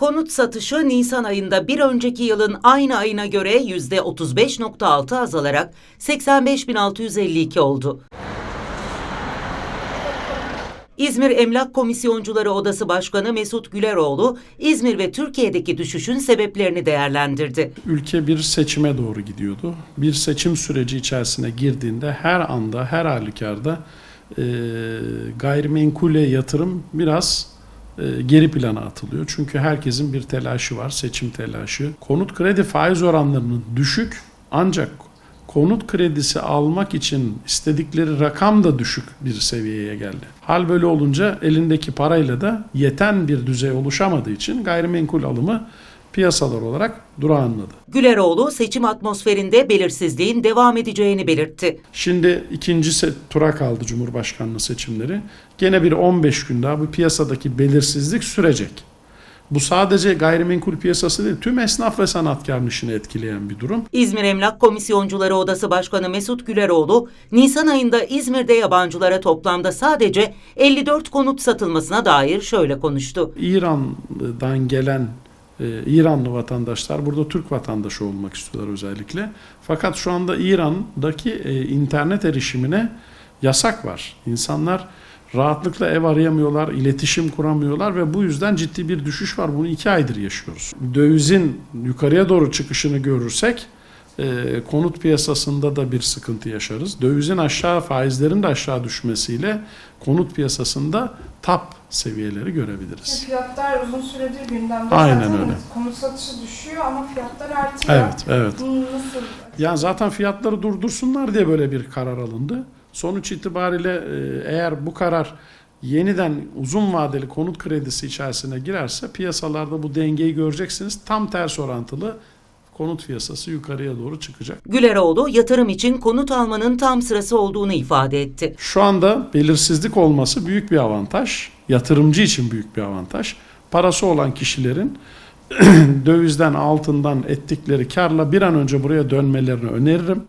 Konut satışı Nisan ayında bir önceki yılın aynı ayına göre %35.6 azalarak 85.652 oldu. İzmir Emlak Komisyoncuları Odası Başkanı Mesut Güleroğlu, İzmir ve Türkiye'deki düşüşün sebeplerini değerlendirdi. ülke bir seçime doğru gidiyordu. Bir seçim süreci içerisine girdiğinde her anda, her halükarda e, gayrimenkule yatırım biraz geri plana atılıyor. Çünkü herkesin bir telaşı var, seçim telaşı. Konut kredi faiz oranlarının düşük ancak konut kredisi almak için istedikleri rakam da düşük bir seviyeye geldi. Hal böyle olunca elindeki parayla da yeten bir düzey oluşamadığı için gayrimenkul alımı piyasalar olarak durağanladı. Güleroğlu seçim atmosferinde belirsizliğin devam edeceğini belirtti. Şimdi ikinci se- tura kaldı Cumhurbaşkanlığı seçimleri. Gene bir 15 gün daha bu piyasadaki belirsizlik sürecek. Bu sadece gayrimenkul piyasası değil, tüm esnaf ve sanatkarın işini etkileyen bir durum. İzmir Emlak Komisyoncuları Odası Başkanı Mesut Güleroğlu, Nisan ayında İzmir'de yabancılara toplamda sadece 54 konut satılmasına dair şöyle konuştu. İran'dan gelen e, İranlı vatandaşlar burada Türk vatandaşı olmak istiyorlar özellikle. Fakat şu anda İran'daki e, internet erişimine yasak var. İnsanlar rahatlıkla ev arayamıyorlar, iletişim kuramıyorlar ve bu yüzden ciddi bir düşüş var. Bunu iki aydır yaşıyoruz. Dövizin yukarıya doğru çıkışını görürsek e, konut piyasasında da bir sıkıntı yaşarız. Dövizin aşağı, faizlerin de aşağı düşmesiyle konut piyasasında tap seviyeleri görebiliriz. Fiyatlar uzun süredir gündemde. Aynen Zaten öyle. Konut satışı düşüyor ama fiyatlar artıyor. Evet, evet. Nasıl? Yani zaten fiyatları durdursunlar diye böyle bir karar alındı. Sonuç itibariyle e, eğer bu karar yeniden uzun vadeli konut kredisi içerisine girerse piyasalarda bu dengeyi göreceksiniz. Tam ters orantılı konut piyasası yukarıya doğru çıkacak. Güleroğlu, yatırım için konut almanın tam sırası olduğunu ifade etti. Şu anda belirsizlik olması büyük bir avantaj. Yatırımcı için büyük bir avantaj. Parası olan kişilerin dövizden, altından ettikleri karla bir an önce buraya dönmelerini öneririm.